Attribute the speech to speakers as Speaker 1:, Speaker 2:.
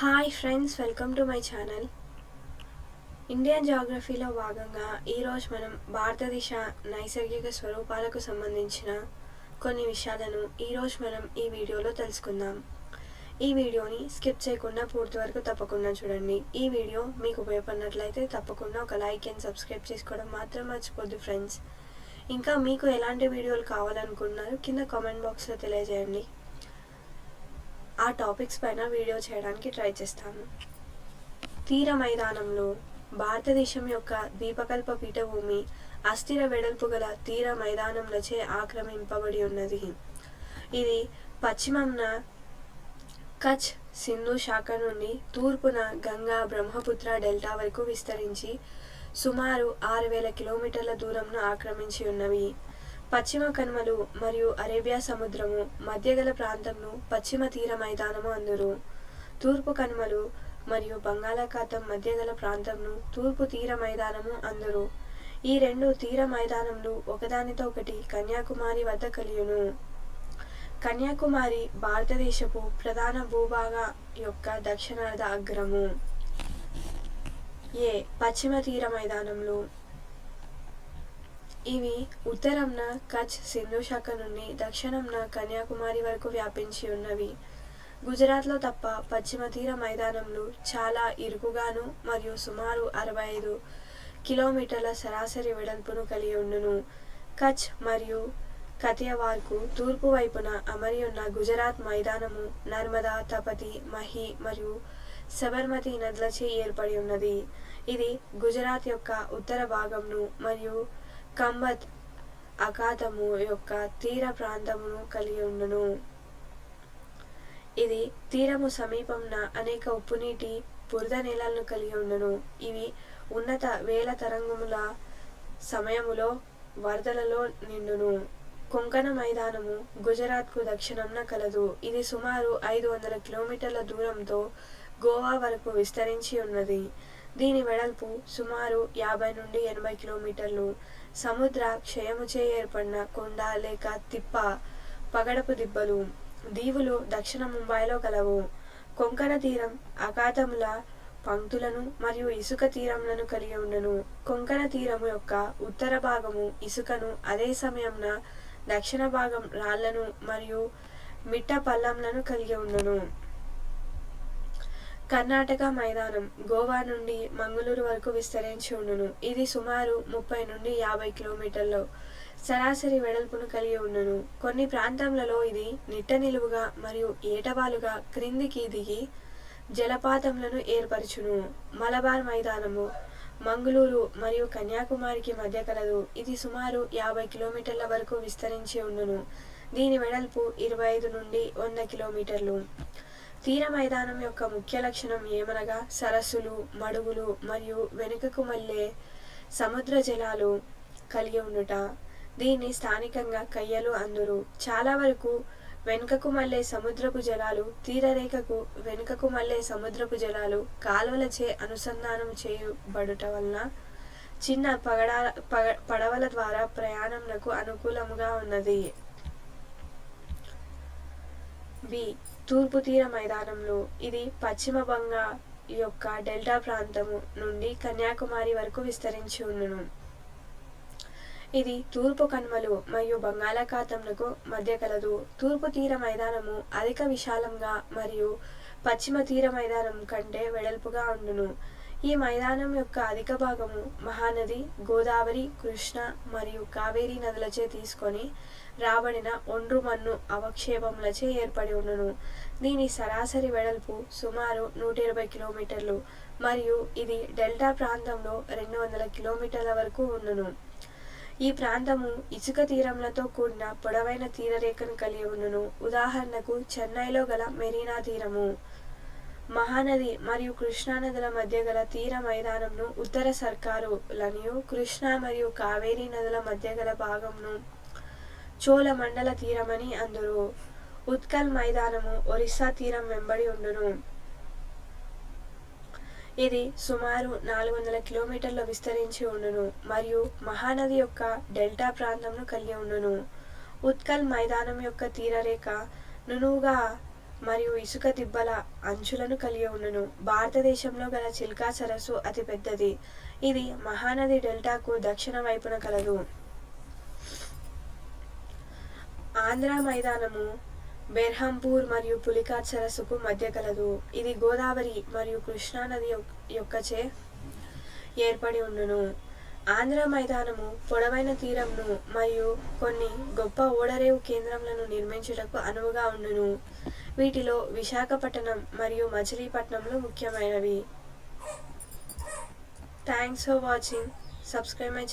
Speaker 1: Hi friends welcome to my channel Indian జాగ్రఫీలో భాగంగా ఈరోజు మనం భారతదేశ నైసర్గిక స్వరూపాలకు సంబంధించిన కొన్ని విషయాలను ఈరోజు మనం ఈ వీడియోలో తెలుసుకుందాం. ఈ వీడియోని స్కిప్ చేయకుండా పూర్తి వరకు తప్పకుండా చూడండి. ఈ వీడియో మీకు ఉపయోగపడినట్లయితే తప్పకుండా ఒక లైక్ అండ్ సబ్స్క్రైబ్ చేసుకోవడం మాత్రం మర్చిపోద్దు ఫ్రెండ్స్ ఇంకా మీకు ఎలాంటి వీడియోలు కావాలనుకున్నారు కింద కామెంట్ బాక్స్లో తెలియజేయండి. ఆ టాపిక్స్ పైన వీడియో చేయడానికి ట్రై చేస్తాను. తీర మైదానంలో భారతదేశం యొక్క ద్వీపకల్ప పీఠభూమి అస్థిర వెడల్పు గల తీర మైదానంలచే ఆక్రమింపబడి ఉన్నది. ఇది పశ్చిమంన కచ్ సింధు శాఖ నుండి తూర్పున గంగా బ్రహ్మపుత్ర డెల్టా వరకు విస్తరించి సుమారు ఆరు వేల కిలోమీటర్ల దూరంను ఆక్రమించి ఉన్నవి. పశ్చిమ కనుమలు మరియు అరేబియా సముద్రము మధ్యగల ప్రాంతంను పశ్చిమ తీర మైదానము అందురు. తూర్పు కనుమలు మరియు బంగాళాఖాతం మధ్యగల ప్రాంతంను తూర్పు తీర మైదానము అందురు. ఈ రెండు తీర మైదానములు ఒకదానితో ఒకటి కన్యాకుమారి వద్ద కలియును. కన్యాకుమారి భారతదేశపు ప్రధాన భూభాగ యొక్క దక్షిణార్ధ అగ్రము. ఏ పశ్చిమ తీర మైదానంలో ఇవి ఉత్తరంన కచ్ సింధు శాఖ నుండి దక్షిణంన కన్యాకుమారి వరకు వ్యాపించి ఉన్నవి. గుజరాత్లో తప్ప పశ్చిమ తీర మైదానంలో చాలా ఇరుకుగాను మరియు సుమారు అరవై ఐదు కిలోమీటర్ల సరాసరి వెడల్పును కలిగి ఉండును. కచ్ మరియు కతియవార్కు తూర్పు వైపున అమరి ఉన్న గుజరాత్ మైదానము నర్మదా తపతి మహి మరియు సబర్మతి నదులచే ఏర్పడి ఉన్నది. ఇది గుజరాత్ యొక్క ఉత్తర భాగంను మరియు కంబత్ అఖాతము యొక్క తీర ప్రాంతమును కలిగి ఉండును. ఇది తీరము సమీపంన అనేక ఉప్పునీటి బురద నేలలను కలిగి ఉండును. ఇవి ఉన్నత వేల తరంగముల సమయములో వరదలలో నిండును. కొంకణ మైదానము గుజరాత్కు దక్షిణంన కలదు. ఇది సుమారు ఐదు వందల కిలోమీటర్ల దూరంతో గోవా వరకు విస్తరించి ఉన్నది. దీని వెడల్పు సుమారు యాభై నుండి ఎనభై కిలోమీటర్లు. సముద్ర క్షయముచే ఏర్పడిన కొండ లేక తిప్ప పగడపు దిబ్బలు దీవులు దక్షిణ ముంబైలో కలవు. కొంకణ తీరం అఖాతముల పంక్తులను మరియు ఇసుక తీరములను కలిగి ఉండను. కొంకణ తీరము యొక్క ఉత్తర భాగము ఇసుకను అదే సమయంన దక్షిణ భాగం రాళ్ళను మరియు మిట్ట పల్లంలను కలిగి ఉండను. కర్ణాటక మైదానం గోవా నుండి మంగళూరు వరకు విస్తరించి ఉండును. ఇది సుమారు ముప్పై నుండి యాభై కిలోమీటర్లు. సరాసరి వెడల్పును కలిగి ఉండును. కొన్ని ప్రాంతాలలో ఇది నిట్ట నిలువుగా మరియు ఏటవాలుగా క్రిందికి దిగి జలపాతములను ఏర్పరచును. మలబార్ మైదానము మంగళూరు మరియు కన్యాకుమారికి మధ్య కలదు. ఇది సుమారు యాభై కిలోమీటర్ల వరకు విస్తరించి ఉండును. దీని వెడల్పు ఇరవై ఐదు నుండి వంద కిలోమీటర్లు. తీర మైదానం యొక్క ముఖ్య లక్షణం ఏమనగా సరస్సులు మడుగులు మరియు వెనుకకు మళ్ళే సముద్ర జలాలు కలిగి ఉండుట. దీన్ని స్థానికంగా కయ్యలు అందురు. చాలా వరకు వెనుకకు మళ్ళే సముద్రపు జలాలు తీరరేఖకు వెనుకకు మళ్ళే సముద్రపు జలాలు కాలువలచే అనుసంధానం చేయబడుట వలన చిన్న పగడ పగ పడవల ద్వారా ప్రయాణంలకు అనుకూలముగా ఉన్నది. బి. తూర్పు తీర మైదానంలో ఇది పశ్చిమ బంగా యొక్క డెల్టా ప్రాంతము నుండి కన్యాకుమారి వరకు విస్తరించి ఉండును. ఇది తూర్పు కనుమలు మరియు బంగాళాఖాతములకు మధ్య కలదు. తూర్పు తీర మైదానము అధిక విశాలంగా మరియు పశ్చిమ తీర మైదానం కంటే వెడల్పుగా ఉండును. ఈ మైదానం యొక్క అధిక భాగము మహానది గోదావరి కృష్ణ మరియు కావేరీ నదులచే తీసుకొని రాబడిన ఒండ్రు మన్ను అవక్షేపములచే ఏర్పడి ఉండును. దీని సరాసరి వెడల్పు సుమారు నూట ఇరవై కిలోమీటర్లు మరియు ఇది డెల్టా ప్రాంతంలో రెండు వందల కిలోమీటర్ల వరకు ఉండును. ఈ ప్రాంతము ఇసుక తీరములతో కూడిన పొడవైన తీరరేఖను కలిగి ఉండును. ఉదాహరణకు చెన్నైలో గల మెరీనా తీరము. మహానది మరియు కృష్ణా నదుల మధ్య గల తీర మైదానంను ఉత్తర సర్కారులనియు కృష్ణా మరియు కావేరీ నదుల మధ్య గల భాగంను చోళ మండల తీరమని అందురు. ఉత్కల్ మైదానము ఒరిస్సా తీరం వెంబడి ఉండును. ఇది సుమారు నాలుగు వందల కిలోమీటర్ల విస్తరించి ఉండును మరియు మహానది యొక్క డెల్టా ప్రాంతంను కలిగి ఉండును. ఉత్కల్ మైదానం యొక్క తీరరేఖ నునువుగా మరియు ఇసుక దిబ్బల అంచులను కలిగి ఉండును భారతదేశంలో గల చిల్కా సరస్సు అతిపెద్దది ఇది మహానది డెల్టాకు దక్షిణ వైపున కలదు. ఆంధ్ర మైదానము బెర్హంపూర్ మరియు పులికాట్ సరస్సుకు మధ్య కలదు. ఇది గోదావరి మరియు కృష్ణా నది యొక్కచే ఏర్పడి ఉండును ఆంధ్ర మైదానము పొడవైన తీరంను మరియు కొన్ని గొప్ప ఓడరేవు కేంద్రములను నిర్మించుటకు అనువుగా ఉండును. వీటిలో విశాఖపట్నం మరియు మచిలీపట్నంలు ముఖ్యమైనవి. Thanks for watching. Subscribe my